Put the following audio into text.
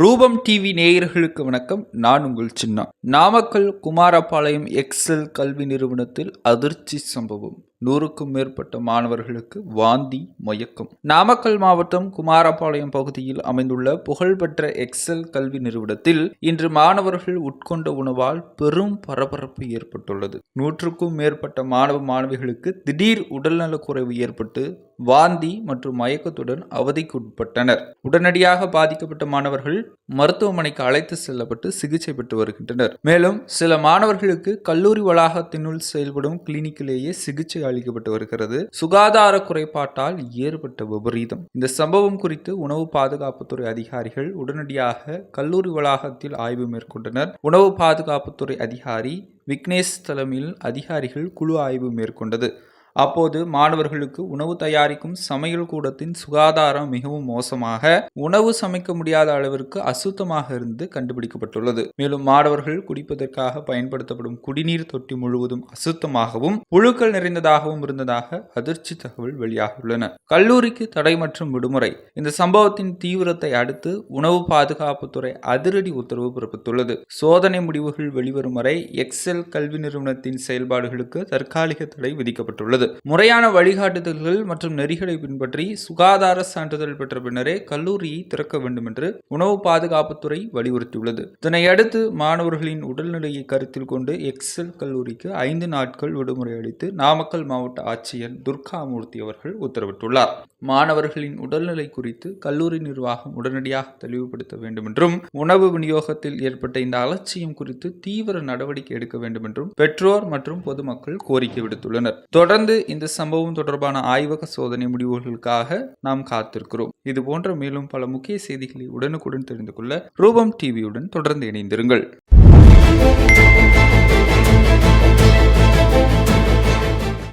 ரூபம் டிவி நேயர்களுக்கு வணக்கம். நான் உங்கள் சின்னா நாமக்கல் குமாரபாளையம் எக்ஸல் கல்வி நிறுவனத்தில் அதிர்ச்சி சம்பவம். நூறுக்கும் மேற்பட்ட மாணவர்களுக்கு வாந்தி மயக்கம். நாமக்கல் மாவட்டம் குமாரபாளையம் பகுதியில் அமைந்துள்ள புகழ்பெற்ற எக்ஸல் கல்வி நிறுவனத்தில் இன்று மாணவர்கள் உட்கொண்ட உணவால் பெரும் பரபரப்பு ஏற்பட்டுள்ளது. நூற்றுக்கும் மேற்பட்ட மாணவ மாணவிகளுக்கு திடீர் உடல்நலக்குறைவு ஏற்பட்டு வாந்தி மற்றும் மயக்கத்துடன் அவதிக்குட்பட்டனர். உடனடியாக பாதிக்கப்பட்ட மாணவர்கள் மருத்துவமனைக்கு அழைத்து செல்லப்பட்டு சிகிச்சை பெற்று வருகின்றனர். மேலும் சில மாணவர்களுக்கு கல்லூரி வளாகத்தினுள் செயல்படும் கிளினிக்கிலேயே சிகிச்சை அளிக்கப்பட்டு வருகிறது. சுகாதார குறைபாட்டால் ஏற்பட்ட விபரீதம். இந்த சம்பவம் குறித்து உணவு பாதுகாப்புத்துறை அதிகாரிகள் உடனடியாக கல்லூரி வளாகத்தில் ஆய்வு மேற்கொண்டனர். உணவு பாதுகாப்புத்துறை அதிகாரி விக்னேஷ் தலைமையில் அதிகாரிகள் குழு ஆய்வு மேற்கொண்டது. அப்போது மாணவர்களுக்கு உணவு தயாரிக்கும் சமையல் கூடத்தின் சுகாதாரம் மிகவும் மோசமாக உணவு சமைக்க முடியாத அளவிற்கு அசுத்தமாக இருந்து கண்டுபிடிக்கப்பட்டுள்ளது. மேலும் மாணவர்கள் குடிப்பதற்காக பயன்படுத்தப்படும் குடிநீர் தொட்டி முழுவதும் அசுத்தமாகவும் புழுக்கள் நிறைந்ததாகவும் இருந்ததாக அதிர்ச்சி தகவல் வெளியாகியுள்ளன. கல்லூரிக்கு தடை மற்றும் விடுமுறை. இந்த சம்பவத்தின் தீவிரத்தை அடுத்து உணவு பாதுகாப்புத்துறை அதிரடி உத்தரவு பிறப்பித்துள்ளது. சோதனை முடிவுகள் வெளிவரும் வரை எக்ஸெல் கல்வி நிறுவனத்தின் செயல்பாடுகளுக்கு தற்காலிக தடை விதிக்கப்பட்டுள்ளது. முறையான வழிகாட்டுதல்கள் மற்றும் நெறிகளை பின்பற்றி சுகாதார சான்றிதழ் பெற்ற பின்னரே கல்லூரியை திறக்க வேண்டும் என்று உணவு பாதுகாப்புத்துறை வலியுறுத்தியுள்ளது. இதனையடுத்து மாணவர்களின் உடல்நிலையை கருத்தில் கொண்டு எக்ஸெல் கல்லூரிக்கு ஐந்து நாட்கள் விடுமுறை அளித்து நாமக்கல் மாவட்ட ஆட்சியர் துர்காமூர்த்தி அவர்கள் உத்தரவிட்டுள்ளார். மாணவர்களின் உடல்நிலை குறித்து கல்லூரி நிர்வாகம் உடனடியாக தெளிவுபடுத்த வேண்டும் என்றும் உணவு விநியோகத்தில் ஏற்பட்ட இந்த அலட்சியம் குறித்து தீவிர நடவடிக்கை எடுக்க வேண்டும் என்றும் பெற்றோர் மற்றும் பொதுமக்கள் கோரிக்கை விடுத்துள்ளனர். தொடர்ந்து தொடர்ந்து இந்த சம்பவம் தொடர்பான ஆய்வக சோதனை முடிவுகளுக்காக நாம் காத்திருக்கிறோம். இது போன்ற மேலும் பல முக்கிய செய்திகளை உடனுக்குடன் தெரிந்து கொள்ள ரூபம் டிவியுடன் தொடர்ந்து இணைந்திருங்கள்.